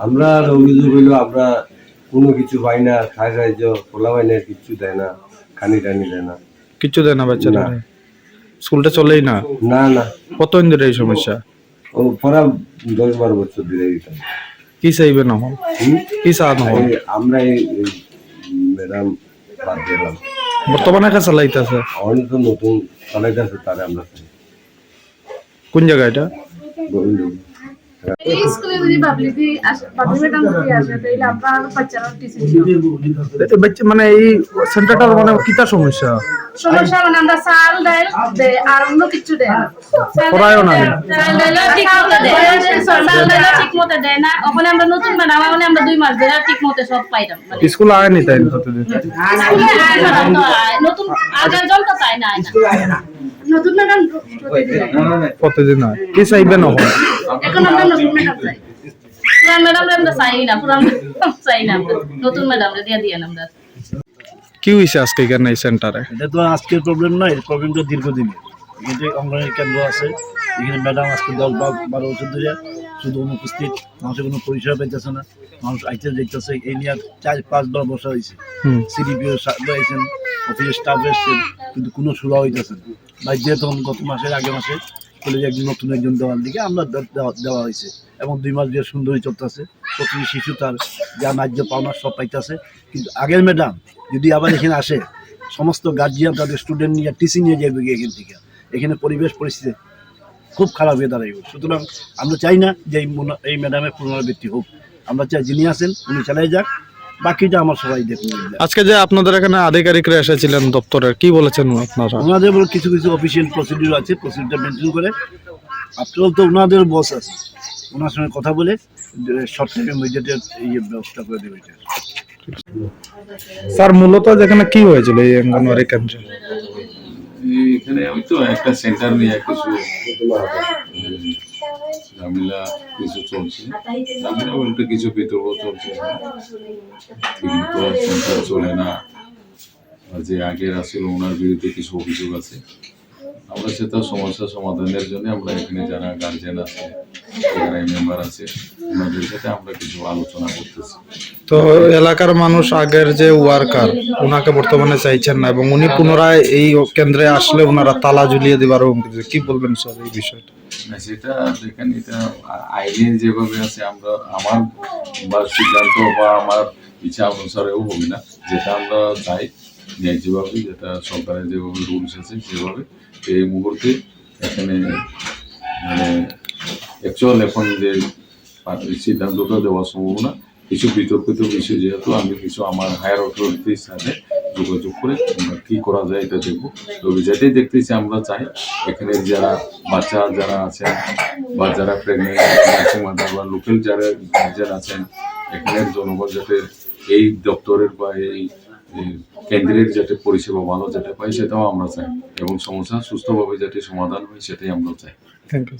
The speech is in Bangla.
আমরা আর অভিযোগ হইল আমরা কোনো কিছু পাই না খাই সাহায্য খোলা পাই না কিচ্ছু দেয় না খানি টানি দেয় না। কিচ্ছু দেয় না বাচ্চারা? না। স্কুলটা চলেই না? না না। কতদিন ধরে এই সমস্যা? ও পড়া দশ বারো বছর ধরে দিতাম কি চাইবে নহল কি চাহ নহল এই আমরা এই ম্যাডাম বাদ দিলাম। বর্তমানে কে চালাইতেছে? অনেক তো নতুন চালাইতেছে তারে আমরা কোন জায়গা এটা? মানে এই সেন্টারটার মানে কিতা সমস্যা? সমস্যা মানে আমরা চাল ডাল আর অন্য কিছু দেয় না। পড়ায়ও না ঠিক মতো দেয় চাল ডালও ঠিক মতো দেয় না। ওখানে আমরা নতুন ম্যাডাম ওখানে আমরা দুই মাস ধরে ঠিক মতো সব পাইতাম। মানে তাই প্রতিদিন স্কুলে আয় ম্যাডাম তো আয়, নতুন আগের জন তো তাই না নতুন ম্যাডাম প্রতিদিন প্রতিদিন কি চাইবে নহল এখন আমরা নতুন ম্যাডাম চাই পুরান ম্যাডাম আমরা চাই না পুরান চাই না আমরা। নতুন ম্যাডাম দিয়ে দিয়ে আমরা। কি হয়েছে আজকে এখানে এই সেন্টারে এটা তো আজকের প্রবলেম নয় প্রবলেমটা দীর্ঘদিনের এখানে অঙ্গনের কেন্দ্র আছে এখানে ম্যাডাম আজকে দশ বা বারো বছর ধরে শুধু অনুপস্থিত মানুষের কোনো পরিষেবা পাইতেছে না মানুষ আইতে যেতেছে এই নিয়ে চার পাঁচবার বসা হয়েছে হুম। সিডিপিও রয়েছেন অফিসের স্টাফ এসছেন কিন্তু কোনো সুরা হইতেছে না। বা যে তখন গত মাসের আগে মাসে কলেজে একজন নতুন একজন দেওয়ার দিকে আমরা দেওয়া হয়েছে। এবং দুই মাস দিয়ে সুন্দরী চলতেছে। প্রতিটি শিশু তার যা ন্যায্য পাওনা সব পাইতেছে। কিন্তু আগের ম্যাডাম যদি আবার এখানে আসে, সমস্ত গার্জিয়ান তাদের স্টুডেন্ট নিয়ে টিচিং নিয়ে যাবে এখান থেকে। এখানে পরিবেশ, পরিস্থিতি খুব খারাপ হয়ে দাঁড়াইব। সুতরাং আমরা চাই না যে এই ম্যাডামের পুনরাবৃত্তি হোক। আমরা চাই যিনি আছেন, উনি চালাই যাক। বাকিটা আমার সবাই দেখুন আজকে যে আপনাদের এখানে আধিকারিকরা এসেছিলেন দপ্তরের কি বলেছেন আপনারা? ওনাদের বলে কিছু কিছু অফিসিয়াল প্রসিডিউর আছে প্রসিডিউরটা মেনটেন করে। আফটার তো ওনাদের বস আছে। ওনার সঙ্গে কথা বলে শর্ট টাইমে মিডিয়েটের এই ব্যবস্থা করে দেবে স্যার মূলত যেখানে কি হয়েছিল এই অঙ্গনওয়াড়ি কেন্দ্রে? এখানে আমি তো একটা সেন্টার নিয়ে কিছু ঝামেলা কিছু চলছে। ঝামেলা বলতে কিছু বিতর্ক চলছে ঠিকমতো সেন্টার চলে না। যে আগের আসলে, ওনার বিরুদ্ধে কিছু অভিযোগ আছে। আমরা সেটা সমস্যা সমাধানের জন্য আমরা এখানে যারা গার্জেন আছে, যারা মেম্বার আছে, ওনাদের সাথে আমরা কিছু আলোচনা করতেছি। তো এলাকার মানুষ আগের যে ওয়ার্কার ওনাকে বর্তমানে চাইছেন না এবং উনি পুনরায় এই কেন্দ্রে আসলে ওনারা তালা ঝুলিয়ে দেবার। কি বলবেন স্যার এই বিষয়টা? সেটা দেখেন এটা আইনে যেভাবে আছে, আমরা আমার বা সিদ্ধান্ত বা আমার ইচ্ছা অনুসারেও হবে না। যেটা আমরা চাই ন্যায্যভাবে যেটা সরকারের যেভাবে রুলস আছে, সেভাবে এই মুহূর্তে এখানে মানে অ্যাকচুয়াল এখন যে সিদ্ধান্তটা দেওয়া সম্ভব না। কিছু বিতর্কিত বিষয় যেহেতু, আমি কিছু আমার হায়ার অথরিটির সাথে যোগাযোগ করে আমরা কি করা যায় এটা দেখব। তবে যেটাই দেখতেছি আমরা চাই। এখানে যারা বাচ্চা যারা আছেন বা যারা প্রেগনেন্ট মাদার বা লোকাল যারা গার্জেন আছেন, এখানের জনগণ যাতে এই দপ্তরের বা এই কেন্দ্রের যাতে পরিষেবা ভালো যাতে পাই সেটাও আমরা চাই। এবং সমস্যা সুস্থভাবে যাতে সমাধান হয়, সেটাই আমরা চাই। Thank you